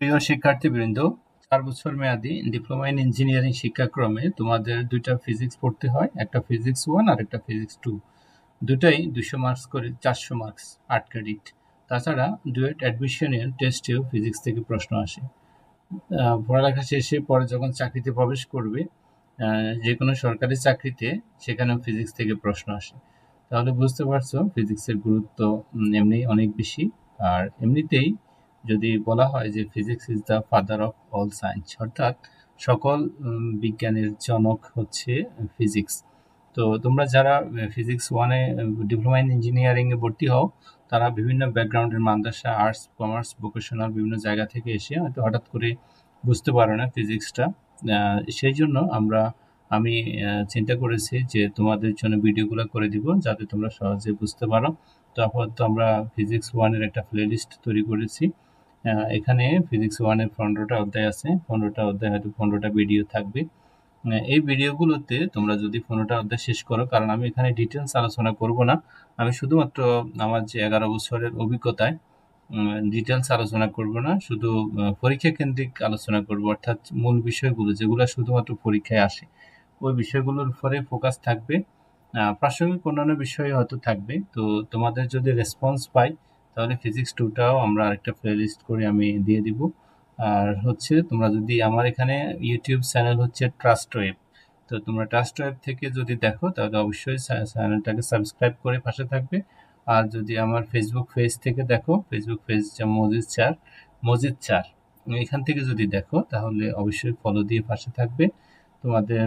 প্রিয় শিক্ষার্থীবৃন্দ, চার বছর মেয়াদী ডিপ্লোমা ইন ইঞ্জিনিয়ারিং শিক্ষাক্রমে তোমাদের দুইটা ফিজিক্স পড়তে হয়, একটা ফিজিক্স ওয়ান আর একটা ফিজিক্স টু। দুটাই দুশো মার্কস করে, চারশো মার্কস আট ক্রেডিট। তাছাড়া ডুয়েট অ্যাডমিশনের টেস্টেও ফিজিক্স থেকে প্রশ্ন আসে। পড়ালেখা শেষে পরে যখন চাকরিতে প্রবেশ করবে যে কোনো সরকারি চাকরিতে সেখানেও ফিজিক্স থেকে প্রশ্ন আসে। তাহলে বুঝতে পারছ, ফিজিক্সের গুরুত্ব এমনি অনেক বেশি। আর এমনিতেই যদি বলা হয় যে physics is the father of all science অর্থাৎ সকল বিজ্ঞানের জনক হচ্ছে ফিজিক্স তো তোমরা যারা ফিজিক্স ওয়ানে ডিপ্লোমা ইন ইঞ্জিনিয়ারিংয়ে ভর্তি হও, তারা বিভিন্ন ব্যাকগ্রাউন্ডের মাদ্রাসা আর্টস কমার্স ভোকেশনাল বিভিন্ন জায়গা থেকে এসে হয়তো হঠাৎ করে বুঝতে পারো না ফিজিক্সটা সেই জন্য আমরা, আমি চিন্তা করেছি যে তোমাদের জন্য ভিডিওগুলো করে দিব, যাতে তোমরা সহজে বুঝতে পারো। তো আপাতত আমরা ফিজিক্স ওয়ানের একটা প্লেলিস্ট তৈরি করেছি। এখানে ফিজিক্স ওয়ানের পনেরোটা অধ্যায় আছে। পনেরোটা অধ্যায় হয়তো পনেরোটা ভিডিও থাকবে। এই ভিডিওগুলোতে তোমরা যদি পনেরোটা অধ্যায় শেষ করো, কারণ আমি এখানে ডিটেলস আলোচনা করব না। আমি শুধুমাত্র আমার যে এগারো বছরের অভিজ্ঞতায় ডিটেলস আলোচনা করব না, শুধু পরীক্ষা কেন্দ্রিক আলোচনা করব। অর্থাৎ মূল বিষয়গুলো, যেগুলো শুধুমাত্র পরীক্ষায় আসে। ওই বিষয়গুলোর উপরে ফোকাস থাকবে। প্রাসঙ্গিক অন্যান্য বিষয় হয়তো থাকবে। তো তোমাদের যদি রেসপন্স পাই তাহলে ফিজিক্স টুটাও আমরা আরেকটা প্লেলিস্ট করে আমি দিয়ে দিব। আর হচ্ছে তোমরা যদি আমার এখানে ইউটিউব চ্যানেল হচ্ছে ট্রাস্ট ওয়েব তো তোমরা ট্রাস্ট ওয়েব থেকে যদি দেখো, তাহলে অবশ্যই চ্যানেলটাকে সাবস্ক্রাইব করে পাশে থাকবে। আর যদি আমার ফেসবুক পেজ থেকে দেখো ফেসবুক পেজ মজিদ চার মজিদ চার এখান থেকে যদি দেখো, তাহলে অবশ্যই ফলো দিয়ে পাশে থাকবে। তোমাদের